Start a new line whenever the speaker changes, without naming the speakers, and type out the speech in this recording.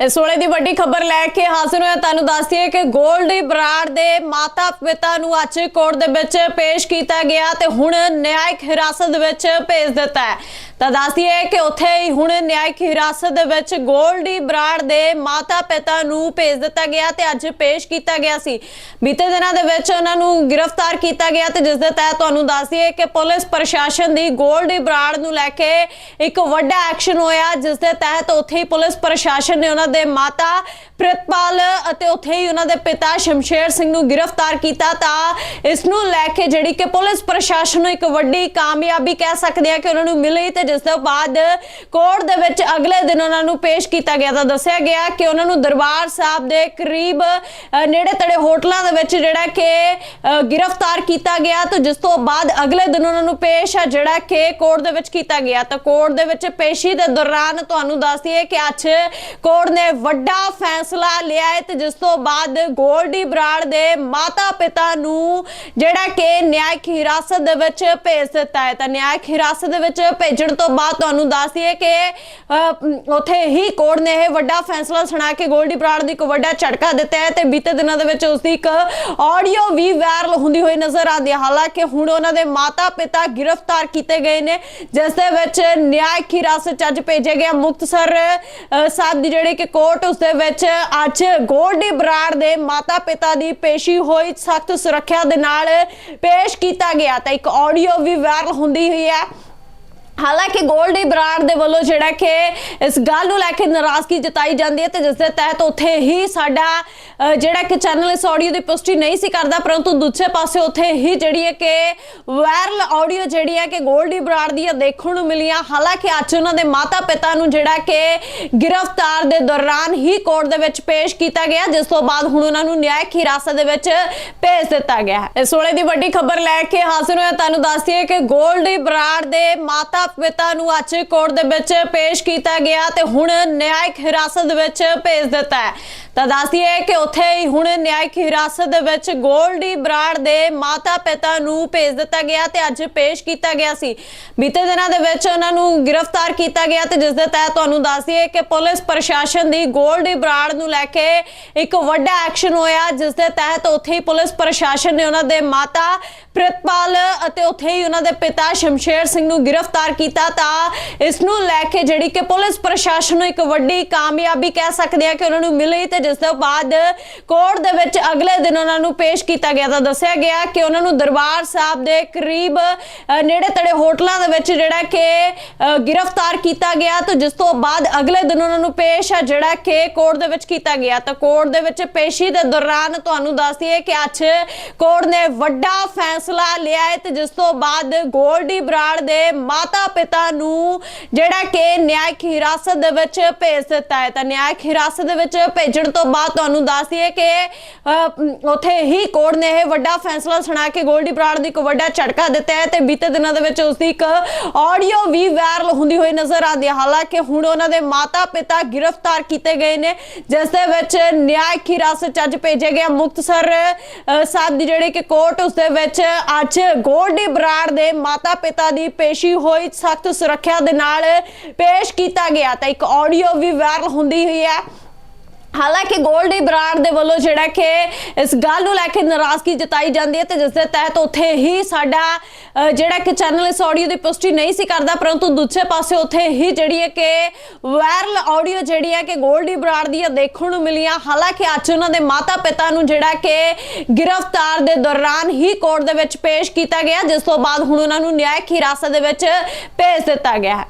ਇਸ ਵੇਲੇ ਦੀ ਵੱਡੀ ਖਬਰ ਲੈ ਕੇ ਹਾਜ਼ਰ ਹੋਇਆ ਤੁਹਾਨੂੰ ਦੱਸ ਦਈਏ ਕਿ ਗੋਲਡੀ ਬਰਾੜ ਦੇ ਮਾਤਾ ਪਿਤਾ ਨੂੰ ਅੱਜ ਕੋਰਟ ਦੇ ਵਿੱਚ ਪੇਸ਼ ਕੀਤਾ ਗਿਆ ਤੇ ਹੁਣ ਨਿਆਇਕ ਹਿਰਾਸਤ ਦੇ ਵਿੱਚ ਭੇਜ ਦਿੱਤਾ ਹੈ। ਤਾਂ ਦੱਸ ਦਈਏ ਕਿ ਉੱਥੇ ਹੀ ਹੁਣ ਨਿਆਇਕ ਹਿਰਾਸਤ ਦੇ ਵਿੱਚ ਗੋਲਡੀ ਬਰਾੜ ਦੇ ਮਾਤਾ ਪਿਤਾ ਨੂੰ ਭੇਜ ਦਿੱਤਾ ਗਿਆ ਤੇ ਅੱਜ ਪੇਸ਼ ਕੀਤਾ ਗਿਆ ਸੀ। ਬੀਤੇ ਦਿਨਾਂ ਦੇ ਵਿੱਚ ਉਹਨਾਂ ਨੂੰ ਗ੍ਰਿਫਤਾਰ ਕੀਤਾ ਗਿਆ ਤੇ ਜਿਸ ਦੇ ਤਹਿਤ ਤੁਹਾਨੂੰ ਦੱਸ ਦਈਏ ਕਿ ਪੁਲਿਸ ਪ੍ਰਸ਼ਾਸਨ ਦੀ ਗੋਲਡੀ ਬਰਾੜ ਨੂੰ ਲੈ ਕੇ ਇੱਕ ਵੱਡਾ ਐਕਸ਼ਨ ਹੋਇਆ, ਜਿਸ ਦੇ ਤਹਿਤ ਉੱਥੇ ਹੀ ਪੁਲਿਸ ਪ੍ਰਸ਼ਾਸਨ ਨੇ ਉਹਨਾਂ ਦੇ ਮਾਤਾ ਪ੍ਰਿਤਪਾਲ ਅਤੇ ਉੱਥੇ ਹੀ ਉਹਨਾਂ ਦੇ ਪਿਤਾ ਸ਼ਮਸ਼ੇਰ ਸਿੰਘ ਨੂੰ ਗ੍ਰਿਫਤਾਰ ਕੀਤਾ ਤਾਂ ਇਸ ਨੂੰ ਲੈ ਕੇ ਜਿਹੜੀ ਕਿ ਪੁਲਿਸ ਪ੍ਰਸ਼ਾਸਨ ਨੂੰ ਇੱਕ ਵੱਡੀ ਕਾਮਯਾਬੀ ਕਹਿ ਸਕਦੇ ਆ ਕਿ ਉਹਨਾਂ ਨੂੰ ਮਿਲੀ ਤੇ ਜਿਸ ਤੋਂ ਬਾਅਦ ਕੋਰਟ ਦੇ ਵਿੱਚ ਅਗਲੇ ਦਿਨ ਉਹਨਾਂ ਨੂੰ ਪੇਸ਼ ਕੀਤਾ ਗਿਆ ਤਾਂ ਦੱਸਿਆ ਗਿਆ ਕਿ ਉਹਨਾਂ ਨੂੰ ਦਰਬਾਰ ਸਾਹਿਬ ਦੇ ਕਰੀਬ ਨੇੜੇ ਤੜੇ ਹੋਟਲਾਂ ਦੇ ਵਿੱਚ ਜਿਹੜਾ ਕਿ ਗ੍ਰਿਫਤਾਰ ਕੀਤਾ ਗਿਆ ਤੇ ਜਿਸ ਤੋਂ ਬਾਅਦ ਅਗਲੇ ਦਿਨ ਉਹਨਾਂ ਨੂੰ ਪੇਸ਼ ਆ ਜਿਹੜਾ ਕਿ ਕੋਰਟ ਦੇ ਵਿੱਚ ਕੀਤਾ ਗਿਆ। ਤਾਂ ਕੋਰਟ ਦੇ ਵਿੱਚ ਪੇਸ਼ੀ ਦੇ ਦੌਰਾਨ ਤੁਹਾਨੂੰ ਦੱਸਦੀ ਹੈ ਕਿ ਅੱਜ ਕੋਰਟ ਨੇ ਵੱਡਾ ਫੈਸਲਾ ਲਿਆ ਹੈ ਤੇ ਜਿਸ ਤੋਂ ਬਾਅਦ ਗੋਲਡੀ ਬਰਾੜ ਦੇ ਮਾਤਾ ਪਿਤਾ ਨੂੰ ਜਿਹੜਾ ਕਿ ਨਿਆਇਕ ਹਿਰਾਸਤ ਦੇ ਵਿੱਚ ਭੇਜ ਦਿੱਤਾ ਹੈ। ਤਾਂ ਨਿਆਇਕ ਹਿਰਾਸਤ ਦੇ ਵਿੱਚ ਭੇਜਣ ਤੋਂ ਬਾਅਦ ਤੁਹਾਨੂੰ ਦੱਸ ਦਈਏ ਕਿ ਉੱਥੇ ਹੀ ਕੋਰਟ ਨੇ ਇਹ ਵੱਡਾ ਫੈਸਲਾ ਸੁਣਾ ਕੇ ਗੋਲਡੀ ਬਰਾੜ ਨੂੰ ਇੱਕ ਵੱਡਾ ਝਟਕਾ ਦਿੱਤਾ ਹੈ ਤੇ ਬੀਤੇ ਦਿਨਾਂ ਦੇ ਵਿੱਚ ਉਸ ਦੀ ਇੱਕ ਆਡੀਓ ਵੀ ਵਾਇਰਲ ਹੁੰਦੀ ਹੋਈ ਨਜ਼ਰ ਆਉਂਦੀ ਹੈ। ਹਾਲਾਂਕਿ ਹੁਣ ਉਹਨਾਂ ਦੇ ਮਾਤਾ ਪਿਤਾ ਗ੍ਰਿਫਤਾਰ ਕੀਤੇ ਗਏ ਨੇ, ਜਿਸ ਦੇ ਵਿੱਚ ਨਿਆਇਕ ਹਿਰਾਸਤ 'ਚ ਅੱਜ ਭੇਜਿਆ ਗਿਆ ਮੁਕਤਸਰ ਸਾਹਿਬ ਦੀ ਜਿਹੜੀ ਕਿ ਕੋਰਟ, ਉਸ ਦੇ ਵਿੱਚ ਅੱਜ ਗੋਲਡੀ ਬਰਾੜ ਦੇ ਮਾਤਾ ਪਿਤਾ ਦੀ ਪੇਸ਼ੀ ਹੋਈ ਸਖਤ ਸੁਰੱਖਿਆ ਦੇ ਨਾਲ ਪੇਸ਼ ਕੀਤਾ ਗਿਆ। ਤਾਂ ਇੱਕ ਆਡੀਓ ਵੀ ਵਾਇਰਲ ਹੁੰਦੀ ਹੋਈ ਹੈ। ਹਾਲਾਂਕਿ ਗੋਲਡੀ ਬਰਾੜ ਦੇ ਵੱਲੋਂ ਜਿਹੜਾ ਕਿ ਇਸ ਗੱਲ ਨੂੰ ਲੈ ਕੇ ਨਾਰਾਜ਼ਗੀ ਜਤਾਈ ਜਾਂਦੀ ਹੈ ਤੇ ਜਿਸ ਦੇ ਤਹਿਤ ਉੱਥੇ ਹੀ ਸਾਡਾ ਜਿਹੜਾ ਕਿ ਚੈਨਲ ਇਸ ਆਡੀਓ ਦੀ ਪੁਸ਼ਟੀ ਨਹੀਂ ਸੀ ਕਰਦਾ, ਪਰੰਤੂ ਦੂਜੇ ਪਾਸੇ ਉੱਥੇ ਹੀ ਜਿਹੜੀ ਹੈ ਕਿ ਵਾਇਰਲ ਆਡੀਓ ਜਿਹੜੀ ਹੈ ਕਿ ਗੋਲਡੀ ਬਰਾੜ ਦੀ ਦੇਖਣ ਨੂੰ ਮਿਲੀਆਂ। ਹਾਲਾਂਕਿ ਅੱਜ ਉਹਨਾਂ ਦੇ ਮਾਤਾ ਪਿਤਾ ਨੂੰ ਜਿਹੜਾ ਕਿ ਗ੍ਰਿਫਤਾਰ ਦੇ ਦੌਰਾਨ ਹੀ ਕੋਰਟ ਦੇ ਵਿੱਚ ਪੇਸ਼ ਕੀਤਾ ਗਿਆ, ਜਿਸ ਤੋਂ ਬਾਅਦ ਹੁਣ ਉਹਨਾਂ ਨੂੰ ਨਿਆਇਕ ਹਿਰਾਸਤ ਦੇ ਵਿੱਚ ਭੇਜ ਦਿੱਤਾ ਗਿਆ ਇਸ ਵੇਲੇ ਦੀ ਵੱਡੀ ਖਬਰ ਲੈ ਕੇ ਹਾਜ਼ਰ ਹੋਇਆ ਤੁਹਾਨੂੰ ਦੱਸਦੀ ਹੈ ਕਿ ਗੋਲਡੀ ਬਰਾੜ ਦੇ ਮਾਤਾ ਪਿਤਾ ਨੂੰ ਅੱਜ ਕੋਰਟ ਦੇ ਵਿੱਚ ਪੇਸ਼ ਕੀਤਾ ਗਿਆ ਤੇ ਹੁਣ ਨਿਆਇਕ ਹਿਰਾਸਤ ਵਿੱਚ ਭੇਜ ਦਿੱਤਾ ਹੈ। ਤਾਂ ਦੱਸ ਕਿ ਉੱਥੇ ਹੀ ਹੁਣ ਨਿਆਇਕ ਹਿਰਾਸਤ ਦੇ ਵਿੱਚ ਗੋਲਡੀ ਬਰਾੜ ਦੇ ਮਾਤਾ ਪਿਤਾ ਨੂੰ ਭੇਜ ਦਿੱਤਾ ਗਿਆ ਤੇ ਅੱਜ ਪੇਸ਼ ਕੀਤਾ ਗਿਆ ਸੀ। ਬੀਤੇ ਦਿਨਾਂ ਦੇ ਵਿੱਚ ਉਹਨਾਂ ਨੂੰ ਗ੍ਰਿਫਤਾਰ ਕੀਤਾ ਗਿਆ ਤੇ ਜਿਸ ਦੇ ਤਹਿਤ ਤੁਹਾਨੂੰ ਦੱਸਦੀਏ ਕਿ ਪੁਲਿਸ ਪ੍ਰਸ਼ਾਸਨ ਦੀ ਗੋਲਡੀ ਬਰਾੜ ਨੂੰ ਲੈ ਕੇ ਇੱਕ ਵੱਡਾ ਐਕਸ਼ਨ ਹੋਇਆ, ਜਿਸ ਦੇ ਤਹਿਤ ਉੱਥੇ ਹੀ ਪੁਲਿਸ ਪ੍ਰਸ਼ਾਸਨ ਨੇ ਉਹਨਾਂ ਦੇ ਮਾਤਾ ਪ੍ਰਿਤਪਾਲ ਅਤੇ ਉੱਥੇ ਹੀ ਉਹਨਾਂ ਦੇ ਪਿਤਾ ਸ਼ਮਸ਼ੇਰ ਸਿੰਘ ਨੂੰ ਗ੍ਰਿਫਤਾਰ ਕੀਤਾ ਤਾਂ ਇਸ ਨੂੰ ਲੈ ਕੇ ਜਿਹੜੀ ਕਿ ਪੁਲਿਸ ਪ੍ਰਸ਼ਾਸਨ ਨੂੰ ਇੱਕ ਵੱਡੀ ਕਾਮਯਾਬੀ ਕਹਿ ਸਕਦੇ ਆ ਕਿ ਉਹਨਾਂ ਨੂੰ ਮਿਲੀ ਤੇ ਜਿਸ ਤੋਂ ਬਾਅਦ ਕੋਰਟ ਦੇ ਵਿੱਚ ਅਗਲੇ ਦਿਨ ਉਹਨਾਂ ਨੂੰ ਪੇਸ਼ ਕੀਤਾ ਗਿਆ ਤਾਂ ਦੱਸਿਆ ਗਿਆ ਕਿ ਉਹਨਾਂ ਨੂੰ ਦਰਬਾਰ ਸਾਹਿਬ ਦੇ ਕਰੀਬ ਨੇੜੇ ਤੜੇ ਹੋਟਲਾਂ ਦੇ ਵਿੱਚ ਜਿਹੜਾ ਕਿ ਗ੍ਰਿਫਤਾਰ ਕੀਤਾ ਗਿਆ ਤੇ ਜਿਸ ਤੋਂ ਬਾਅਦ ਅਗਲੇ ਦਿਨ ਉਹਨਾਂ ਨੂੰ ਪੇਸ਼ ਆ ਜਿਹੜਾ ਕਿ ਕੋਰਟ ਦੇ ਵਿੱਚ ਕੀਤਾ ਗਿਆ। ਤਾਂ ਕੋਰਟ ਦੇ ਵਿੱਚ ਪੇਸ਼ੀ ਦੇ ਦੌਰਾਨ ਤੁਹਾਨੂੰ ਦੱਸ ਦਈਏ ਕਿ ਅੱਜ ਕੋਰਟ ਨੇ ਵੱਡਾ ਫੈਸਲਾ ਲਿਆ ਹੈ ਤੇ ਜਿਸ ਤੋਂ ਬਾਅਦ ਗੋਲਡੀ ਬਰਾੜ ਦੇ ਮਾਤਾ ਪਿਤਾ ਨੂੰ ਜਿਹੜਾ ਕਿ ਨਿਆਇਕ ਹਿਰਾਸਤ ਦੇ ਵਿੱਚ ਭੇਜ ਦਿੱਤਾ ਹੈ। ਤਾਂ ਨਿਆਇਕ ਹਿਰਾਸਤ ਦੇ ਵਿੱਚ ਭੇਜਣ ਤੋਂ ਬਾਅਦ ਤੁਹਾਨੂੰ ਦੱਸ ਦਈਏ ਕਿ ਉੱਥੇ ਹੀ ਕੋਰਟ ਨੇ ਇਹ ਵੱਡਾ ਫੈਸਲਾ ਸੁਣਾ ਕੇ ਗੋਲਡੀ ਬਰਾੜ ਨੂੰ ਇੱਕ ਵੱਡਾ ਝਟਕਾ ਦਿੱਤਾ ਹੈ ਤੇ ਬੀਤੇ ਦਿਨਾਂ ਦੇ ਵਿੱਚ ਉਸ ਦੀ ਇੱਕ ਆਡੀਓ ਵੀ ਵਾਇਰਲ ਹੁੰਦੀ ਹੋਈ ਨਜ਼ਰ ਆਉਂਦੀ ਹੈ। ਹਾਲਾਂਕਿ ਹੁਣ ਉਹਨਾਂ ਦੇ ਮਾਤਾ ਪਿਤਾ ਗ੍ਰਿਫਤਾਰ ਕੀਤੇ ਗਏ ਨੇ, ਜਿਸ ਦੇ ਵਿੱਚ ਨਿਆਇਕ ਹਿਰਾਸਤ 'ਚ ਅੱਜ ਭੇਜੇ ਗਿਆ ਮੁਕਤਸਰ ਸਾਹਿਬ ਦੀ ਜਿਹੜੀ ਕਿ ਕੋਰਟ, ਉਸ ਦੇ ਵਿੱਚ ਅੱਜ ਗੋਲ ਗੋਲਡੀ ਬਰਾੜ ਦੇ ਮਾਤਾ ਪਿਤਾ ਦੀ ਪੇਸ਼ੀ ਹੋਈ, ਸਖਤ ਸੁਰੱਖਿਆ ਦੇ ਨਾਲ ਪੇਸ਼ ਕੀਤਾ ਗਿਆ। ਤਾਂ ਇੱਕ ਆਡੀਓ ਵੀ ਵਾਇਰਲ ਹੁੰਦੀ ਹੋਈ ਹੈ। ਹਾਲਾਂਕਿ ਗੋਲਡੀ ਬਰਾੜ ਦੇ ਵੱਲੋਂ ਜਿਹੜਾ ਕਿ ਇਸ ਗੱਲ ਨੂੰ ਲੈ ਕੇ ਨਾਰਾਜ਼ਗੀ ਜਤਾਈ ਜਾਂਦੀ ਹੈ ਤੇ ਜਿਸ ਦੇ ਤਹਿਤ ਉੱਥੇ ਹੀ ਸਾਡਾ ਜਿਹੜਾ ਕਿ ਚੈਨਲ ਇਸ ਆਡੀਓ ਦੀ ਪੁਸ਼ਟੀ ਨਹੀਂ ਸੀ ਕਰਦਾ, ਪਰੰਤੂ ਦੂਜੇ ਪਾਸੇ ਉੱਥੇ ਹੀ ਜਿਹੜੀ ਹੈ ਕਿ ਵਾਇਰਲ ਆਡੀਓ ਜਿਹੜੀ ਹੈ ਕਿ ਗੋਲਡੀ ਬਰਾੜ ਦੀ ਦੇਖਣ ਨੂੰ ਮਿਲੀਆਂ। ਹਾਲਾਂਕਿ ਅੱਜ ਉਹਨਾਂ ਦੇ ਮਾਤਾ ਪਿਤਾ ਨੂੰ ਜਿਹੜਾ ਕਿ ਗ੍ਰਿਫਤਾਰ ਦੇ ਦੌਰਾਨ ਹੀ ਕੋਰਟ ਦੇ ਵਿੱਚ ਪੇਸ਼ ਕੀਤਾ ਗਿਆ, ਜਿਸ ਤੋਂ ਬਾਅਦ ਹੁਣ ਉਹਨਾਂ ਨੂੰ ਨਿਆਇਕ ਹਿਰਾਸਤ ਦੇ ਵਿੱਚ ਭੇਜ ਦਿੱਤਾ ਗਿਆ ਹੈ।